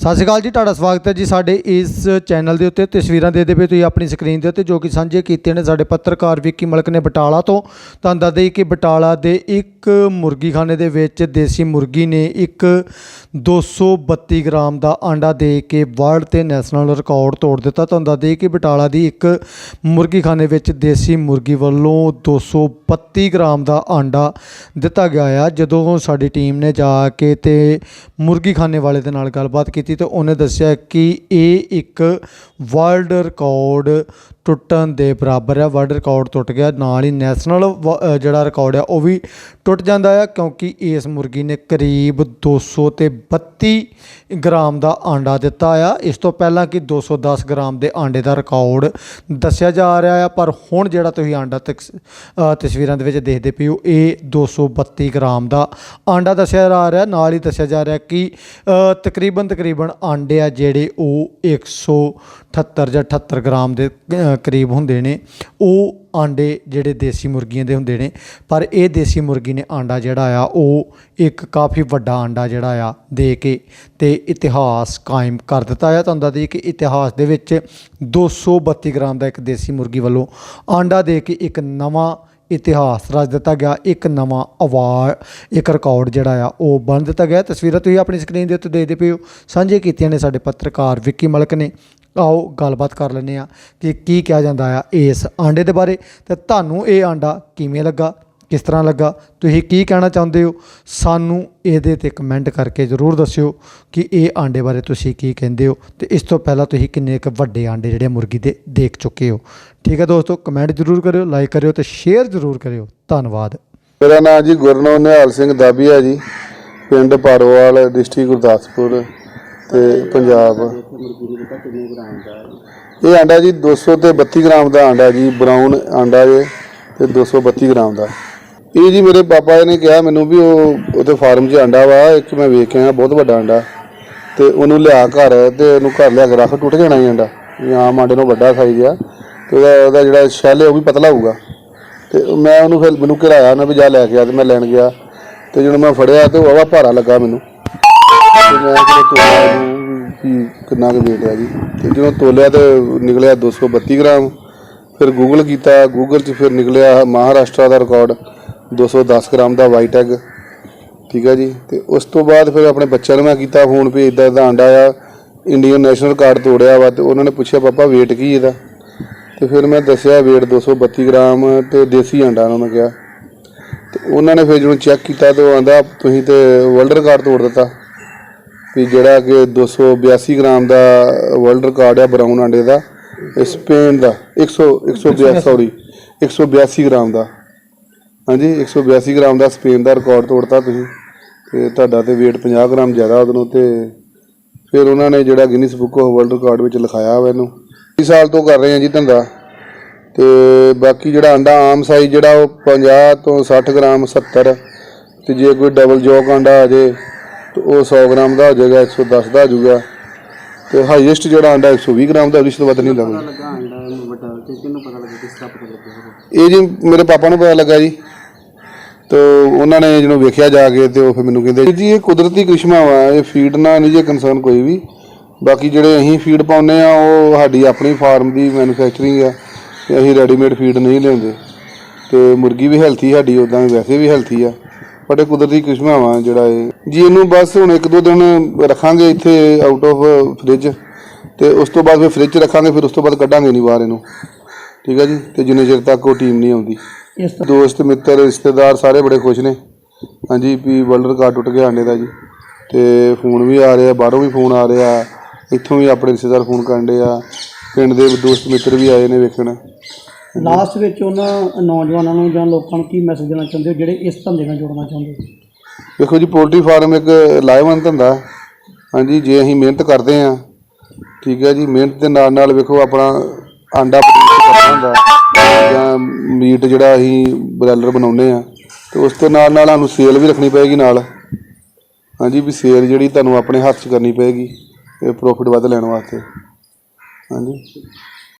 ਸਤਿ ਸ਼੍ਰੀ ਅਕਾਲ ਜੀ, ਤੁਹਾਡਾ ਸਵਾਗਤ ਹੈ ਜੀ ਸਾਡੇ ਇਸ ਚੈਨਲ ਦੇ ਉੱਤੇ। ਤਸਵੀਰਾਂ ਦੇ ਦੇ ਪਏ ਤੁਸੀਂ ਆਪਣੀ ਸਕਰੀਨ ਦੇ ਉੱਤੇ ਜੋ ਕਿ ਸਾਂਝੇ ਕੀਤੇ ਨੇ ਸਾਡੇ ਪੱਤਰਕਾਰ ਵਿੱਕੀ ਮਲਕ ਨੇ ਬਟਾਲਾ ਤੋਂ। ਤੁਹਾਨੂੰ ਦੱਸ ਦੇਈਏ ਕਿ ਬਟਾਲਾ ਦੇ ਇੱਕ ਮੁਰਗੀਖਾਨੇ ਦੇ ਵਿੱਚ ਦੇਸੀ ਮੁਰਗੀ ਨੇ ਇੱਕ 232 ਗ੍ਰਾਮ ਦਾ ਆਂਡਾ ਦੇ ਕੇ ਵਰਲਡ ਤੇ ਨੈਸ਼ਨਲ ਰਿਕਾਰਡ ਤੋੜ ਦਿੱਤਾ। ਤੁਹਾਨੂੰ ਦੱਸ ਦੇਈਏ ਕਿ ਬਟਾਲਾ ਦੀ ਇੱਕ ਮੁਰਗੀਖਾਨੇ ਵਿੱਚ ਦੇਸੀ ਮੁਰਗੀ ਵੱਲੋਂ 232 ਗ੍ਰਾਮ ਦਾ ਆਂਡਾ ਦਿੱਤਾ ਗਿਆ ਆ। ਜਦੋਂ ਸਾਡੀ ਟੀਮ ਨੇ ਜਾ ਕੇ ਤੇ ਮੁਰਗੀਖਾਨੇ ਵਾਲੇ ਦੇ ਨਾਲ ਗੱਲਬਾਤ ਕੀਤੀ ਕੀਤੀ ਤੇ ਉਹਨੇ ਦੱਸਿਆ ਕਿ ਇਹ ਇੱਕ ਵਰਲਡ ਰਿਕਾਰਡ ਟੁੱਟਣ ਦੇ ਬਰਾਬਰ ਹੈ। ਵਰਲਡ ਰਿਕਾਰਡ ਟੁੱਟ ਗਿਆ, ਨਾਲ ਹੀ ਨੈਸ਼ਨਲ ਵ- ਜਿਹੜਾ ਰਿਕਾਰਡ ਆ ਉਹ ਵੀ ਟੁੱਟ ਜਾਂਦਾ ਆ, ਕਿਉਂਕਿ ਇਸ ਮੁਰਗੀ ਨੇ ਕਰੀਬ 200 ਤੇ 32 ਗ੍ਰਾਮ ਦਾ ਆਂਡਾ ਦਿੱਤਾ ਆ। ਇਸ ਤੋਂ ਪਹਿਲਾਂ ਕਿ 210 ਗ੍ਰਾਮ ਦੇ ਆਂਡੇ ਦਾ ਰਿਕਾਰਡ ਦੱਸਿਆ ਜਾ ਰਿਹਾ ਆ, ਪਰ ਹੁਣ ਜਿਹੜਾ ਤੁਸੀਂ ਆਂਡਾ ਤਕਸ- ਤਸਵੀਰਾਂ ਦੇ ਵਿੱਚ ਦੇਖਦੇ ਪਏ ਹੋ, ਇਹ 232 ਗ੍ਰਾਮ ਦਾ ਆਂਡਾ ਦੱਸਿਆ ਜਾ ਰਿਹਾ, ਨਾਲ ਹੀ ਦੱਸਿਆ ਜਾ ਰਿਹਾ ਕਿ ਤਕਰੀਬਨ ਤਕਰੀਬਨ ਆਂਡੇ ਆ ਜਿਹੜੇ ਉਹ 178 ਜਾਂ 78 ਗ੍ਰਾਮ ਦੇ ਕਰੀਬ ਹੁੰਦੇ ਨੇ। ਉਹ ਆਂਡੇ ਜਿਹੜੇ ਦੇਸੀ ਮੁਰਗੀਆਂ ਦੇ ਹੁੰਦੇ ਨੇ। ਪਰ ਇਹ ਦੇਸੀ ਮੁਰਗੀ ਨੇ ਆਂਡਾ ਜਿਹੜਾ ਆ, ਉਹ ਇੱਕ ਕਾਫੀ ਵੱਡਾ ਆਂਡਾ ਜਿਹੜਾ ਆ ਦੇ ਕੇ ਤੇ ਇਤਿਹਾਸ ਕਾਇਮ ਕਰ ਦਿੱਤਾ ਆ। ਤੁਹਾਨੂੰ ਦੱਸ ਦਈਏ ਕਿ ਇਤਿਹਾਸ ਦੇ ਵਿੱਚ 232 ਗ੍ਰਾਮ ਦਾ ਇੱਕ ਦੇਸੀ ਮੁਰਗੀ ਵੱਲੋਂ ਆਂਡਾ ਦੇ ਕੇ ਇੱਕ ਨਵਾਂ ਇਤਿਹਾਸ ਰਚ ਦਿੱਤਾ ਗਿਆ। ਇੱਕ ਨਵਾਂ ਅਵਾਰਡ, ਇੱਕ ਰਿਕਾਰਡ ਜਿਹੜਾ ਆ, ਉਹ ਬਣ ਦਿੱਤਾ ਗਿਆ। ਤਸਵੀਰਾਂ ਤੁਸੀਂ ਆਪਣੀ ਸਕਰੀਨ ਦੇ ਉੱਤੇ ਦੇਖਦੇ ਪਏ ਹੋ। ਸਾਂਝੇ ਕੀਤੀਆਂ ਨੇ ਸਾਡੇ ਪੱਤਰਕਾਰ ਵਿੱਕੀ ਮਲਕ ਨੇ। ਆਓ ਗੱਲਬਾਤ ਕਰ ਲੈਂਦੇ ਆ ਕਿ ਕੀ ਕਿਹਾ ਜਾਂਦਾ ਆ ਇਸ ਆਂਡੇ ਦੇ ਬਾਰੇ। ਤੇ ਤੁਹਾਨੂੰ ਇਹ ਆਂਡਾ ਕਿਵੇਂ ਲੱਗਾ? ਕਿਸ ਤਰ੍ਹਾਂ ਲੱਗਾ? ਤੁਸੀਂ ਕੀ ਕਹਿਣਾ ਚਾਹੁੰਦੇ ਹੋ? ਸਾਨੂੰ ਇਹਦੇ ਤੇ ਕਮੈਂਟ ਕਰਕੇ ਜ਼ਰੂਰ ਦੱਸਿਓ ਕਿ ਇਹ ਆਂਡੇ ਬਾਰੇ ਤੁਸੀਂ ਕੀ ਕਹਿੰਦੇ ਹੋ ਤੇ ਇਸ ਤੋਂ ਪਹਿਲਾਂ ਤੁਸੀਂ ਕਿੰਨੇ ਕੁ ਵੱਡੇ ਆਂਡੇ ਜਿਹੜੇ ਮੁਰਗੀ ਦੇ ਦੇਖ ਚੁੱਕੇ ਹੋ। ਠੀਕ ਹੈ ਦੋਸਤੋ ਕਮੈਂਟ ਜ਼ਰੂਰ ਕਰਿਓ ਲਾਈਕ ਕਰਿਓ ਤੇ ਸ਼ੇਅਰ ਜ਼ਰੂਰ ਕਰਿਓ। ਧੰਨਵਾਦ। ਮੇਰਾ ਨਾਮ ਜੀ ਗੁਰਨੋ ਨਿਹਾਲ ਸਿੰਘ ਦਾਬੀਆ ਜੀ, ਪਿੰਡ ਪਾਰੋਵਾਲ, ਡਿਸਟ੍ਰਿਕਟ ਗੁਰਦਾਸਪੁਰ ਤੇ ਪੰਜਾਬ। ਇਹ ਆਂਡਾ ਜੀ 200 ਤੇ 32 ਗ੍ਰਾਮ ਦਾ ਆਂਡਾ ਜੀ ਬਰਾਊਨ ਆਂਡਾ ਜੇ ਤੇ 232 ਗ੍ਰਾਮ ਦਾ। ਇਹ ਜੀ ਮੇਰੇ ਪਾਪਾ ਨੇ ਕਿਹਾ ਮੈਨੂੰ ਵੀ ਉਹ ਉਹਦੇ ਫਾਰਮ 'ਚ ਆਂਡਾ ਵਾ ਇੱਕ ਮੈਂ ਵੇਖ ਕੇ ਆਇਆ, ਬਹੁਤ ਵੱਡਾ ਆਂਡਾ। ਤੇ ਉਹਨੂੰ ਲਿਆ ਘਰ ਤੇ ਉਹਨੂੰ ਘਰ ਲਿਆ ਕੇ ਰੱਖ, ਟੁੱਟ ਜਾਣਾ ਹੀ ਆਂਡਾ। ਵੀ ਆਮ ਆਂਡੇ ਨੂੰ ਵੱਡਾ ਸਾਈਜ਼ ਆ। ਤੇ ਉਹਦਾ ਉਹਦਾ ਜਿਹੜਾ ਸ਼ੈਲ ਹੈ ਉਹ ਵੀ ਪਤਲਾ ਹੋਊਗਾ। ਤੇ ਮੈਂ ਉਹਨੂੰ ਫਿਰ ਮੈਨੂੰ ਘਰਾਇਆ ਉਹਨੇ ਵੀ ਜਾ ਲੈ ਕੇ ਆ ਤੇ ਮੈਂ ਲੈਣ ਗਿਆ। ਤੇ ਜਦੋਂ ਮੈਂ ਫੜਿਆ ਤੇ ਉਹ ਵਾਹਵਾ ਭਾਰਾ ਲੱਗਾ ਮੈਨੂੰ। ਤੇ ਮੈਂ ਜਦੋਂ ਤੋਲਿਆ ਉਹਨੂੰ ਵੀ ਕਿੰਨਾ ਕੁ ਵੇਟ ਆ ਜੀ। ਤੇ ਜਦੋਂ ਤੋਲਿਆ ਤੇ ਨਿਕਲਿਆ 232 ਗ੍ਰਾਮ। ਫਿਰ ਗੂਗਲ ਕੀਤਾ ਗੂਗਲ 'ਚ ਫਿਰ ਨਿਕਲਿਆ ਮਹਾਰਾਸ਼ਟਰ ਦਾ ਰਿਕਾਰਡ 210 ਗ੍ਰਾਮ ਦਾ ਵਾਈਟ ਐਗ ਠੀਕ ਹੈ ਜੀ? ਤੇ ਉਸ ਤੋਂ ਬਾਅਦ ਫਿਰ ਆਪਣੇ ਬੱਚਿਆਂ ਨੂੰ ਮੈਂ ਕੀਤਾ ਫੋਨ ਵੀ ਇਦਾਂ ਦਾ ਆਂਡਾ ਆ ਇੰਡੀਅਨ ਨੈਸ਼ਨਲ ਕਾਰਡ ਤੋੜਿਆ ਵਾ ਤੇ ਉਹਨਾਂ ਨੇ ਪੁੱਛਿਆ, ਪਾਪਾ, weight ਕੀ ਇਹਦਾ? ਤੇ ਫਿਰ ਮੈਂ ਦੱਸਿਆ, weight 232 ਗ੍ਰਾਮ ਤੇ ਦੇਸੀ ਆਂਡਾ ਉਹਨਾਂ ਨੇ ਕਿਹਾ। ਤੇ ਉਹਨਾਂ ਨੇ ਫਿਰ ਜਦੋਂ ਚੈੱਕ ਕੀਤਾ ਤੇ ਉਹ ਆਂਦਾ, ਤੁਸੀਂ ਤੇ ਵਰਲਡ ਰਿਕਾਰਡ ਤੋੜ ਦਿੱਤਾ। ਵੀ ਜਿਹੜਾ ਕਿ 282 ਗ੍ਰਾਮ ਦਾ ਵਰਲਡ ਰਿਕਾਰਡ ਆ ਬਰਾਊਨ ਆਂਡੇ ਦਾ, ਇਹ ਸਪੇਨ ਦਾ 100 182 ਸੌਰੀ 182 ਗ੍ਰਾਮ ਦਾ। ਹਾਂਜੀ 182 ਗ੍ਰਾਮ ਦਾ ਸਪੇਨ ਦਾ ਰਿਕਾਰਡ ਤੋੜਤਾ ਤੁਸੀਂ ਤੇ ਤੁਹਾਡਾ ਤੇ weight 50 ਗ੍ਰਾਮ ਜ਼ਿਆਦਾ ਉਹਦੋਂ ਤੇ ਫਿਰ ਉਹਨਾਂ ਨੇ ਜਿਹੜਾ Guinness book of world record ਵਿੱਚ ਲਿਖਾਇਆ ਵਾ ਇਹਨੂੰ। 20 ਸਾਲ ਤੋਂ ਕਰ ਰਹੇ ਹਾਂ ਜੀ ਧੰਦਾ। ਤੇ ਬਾਕੀ ਜਿਹੜਾ ਆਂਡਾ ਆਮ ਸਾਈਜ਼ ਜਿਹੜਾ ਉਹ 50 ਤੋਂ 60 ਗ੍ਰਾਮ 70 ਤੇ ਜੇ ਕੋਈ ਡਬਲ ਜੋਕ ਆਂਡਾ ਆ ਜੇ ਤੇ ਉਹ 100 ਗ੍ਰਾਮ ਦਾ ਹੋ ਜਾਏਗਾ 110 ਦਾ ਹੋ ਜਾਊਗਾ। ਤੇ ਹਾਈਐਸਟ ਜਿਹੜਾ ਆਂਡਾ 120 ਗ੍ਰਾਮ ਦਾ ਉਹਦੇ ਤੋਂ ਵੱਧ ਨਹੀਂ ਲੱਗਦਾ। ਇਹ ਜੀ ਮੇਰੇ ਪਾਪਾ ਨੂੰ ਪਤਾ ਲੱਗਾ ਜੀ। ਤੇ ਉਹਨਾਂ ਨੇ ਜਦੋਂ ਵੇਖਿਆ ਜਾ ਕੇ ਤੇ ਉਹ ਫਿਰ ਮੈਨੂੰ ਕਹਿੰਦੇ, ਜੀ, ਇਹ ਕੁਦਰਤੀ ਕ੍ਰਿਸ਼ਮਾ ਵਾ, ਇਹ ਫੀਡ ਨਾਲ ਨਹੀਂ ਜੇ ਕੰਸਰਨ ਕੋਈ ਵੀ। ਬਾਕੀ ਜਿਹੜੇ ਅਸੀਂ ਫੀਡ ਪਾਉਂਦੇ ਆ, ਉਹ ਸਾਡੀ ਆਪਣੀ ਫਾਰਮ ਦੀ ਮੈਨੂਫੈਕਚਰਿੰਗ ਆ, ਤੇ ਅਸੀਂ ਰੈਡੀਮੇਡ ਫੀਡ ਨਹੀਂ ਲਿਆਉਂਦੇ। ਤੇ ਮੁਰਗੀ ਵੀ ਹੈਲਥੀ ਸਾਡੀ ਉਦਾਂ ਵੈਸੇ ਵੀ ਹੈਲਥੀ ਆ। ਬਟ ਇਹ ਕੁਦਰਤੀ ਕ੍ਰਿਸ਼ਮਾ ਵਾ ਜਿਹੜਾ ਇਹ। ਜੀ, ਇਹਨੂੰ ਬਸ ਹੁਣ ਇੱਕ ਦੋ ਦਿਨ ਰੱਖਾਂਗੇ ਇੱਥੇ ਆਊਟ ਆਫ ਫ੍ਰਿਜ ਤੇ ਉਸ ਤੋਂ ਬਾਅਦ ਫਿਰ ਫ੍ਰਿਜ ਰੱਖਾਂਗੇ, ਫਿਰ ਉਸ ਤੋਂ ਬਾਅਦ ਕੱਢਾਂਗੇ ਨਹੀਂ ਬਾਹਰ ਇਹਨੂੰ। ਠੀਕ ਹੈ ਜੀ? ਤੇ ਜਿੰਨੇ ਚਿਰ ਤੱਕ ਉਹ ਟੀਮ ਨਹੀਂ ਆਉਂਦੀ। ਇਸ ਦੋਸਤ ਮਿੱਤਰ ਰਿਸ਼ਤੇਦਾਰ ਸਾਰੇ ਬੜੇ ਖੁਸ਼ ਨੇ। ਹਾਂਜੀ ਵੀ ਵਰਲਡ ਰਿਕਾਰਡ ਟੁੱਟ ਗਿਆ ਆਂਡੇ ਦਾ ਜੀ। ਤੇ ਫੋਨ ਵੀ ਆ ਰਿਹਾ ਬਾਹਰੋਂ ਵੀ ਫੋਨ ਆ ਰਿਹਾ। ਇੱਥੋਂ ਵੀ ਆਪਣੇ ਰਿਸ਼ਤੇਦਾਰ ਫੋਨ ਕਰਨ ਦੇ ਆ। ਪਿੰਡ ਦੇ ਦੋਸਤ ਮਿੱਤਰ ਵੀ ਆਏ ਨੇ ਵੇਖਣ। ਲਾਸਟ ਵਿੱਚ ਉਹਨਾਂ ਨੌਜਵਾਨਾਂ ਨੂੰ ਜਾਂ ਲੋਕਾਂ ਨੂੰ ਕੀ ਮੈਸੇਜ ਦੇਣਾ ਚਾਹੁੰਦੇ ਹੋ? ਜਿਹੜੇ ਇਸ ਧੰਦੇ ਨਾਲ ਜੁੜਨਾ ਚਾਹੁੰਦੇ ਹੋ? ਵੇਖੋ ਜੀ ਪੋਲਟਰੀ ਫਾਰਮ ਇੱਕ ਲਾਹੇਵੰਦ ਧੰਦਾ। ਹੈ। ਹਾਂਜੀ ਜੇ ਅਸੀਂ ਮਿਹਨਤ ਕਰਦੇ ਆ ਠੀਕ ਹੈ ਜੀ ਮਿਹਨਤ ਦੇ ਨਾਲ ਨਾਲ ਵੇਖੋ ਆਪਣਾ ਆਂਡਾ ਪ੍ਰੋਡਿਊਸ ਕਰਨਾ ਹੁੰਦਾ, ਜਾਂ ਮੀਟ ਜਿਹੜਾ ਅਸੀਂ ਬ੍ਰੈਲਰ ਬਣਾਉਂਦੇ ਆ ਤੇ ਉਸ ਦੇ ਨਾਲ ਨਾਲ ਸਾਨੂੰ ਸੇਲ ਵੀ ਰੱਖਣੀ ਪਏਗੀ ਨਾਲ। ਹਾਂਜੀ, ਵੀ ਸੇਲ ਜਿਹੜੀ ਤੁਹਾਨੂੰ ਆਪਣੇ ਹੱਥ 'ਚ ਕਰਨੀ ਪਏਗੀ, ਇਹ ਪ੍ਰੋਫਿਟ ਵੱਧ ਲੈਣ ਵਾਸਤੇ। ਹਾਂਜੀ।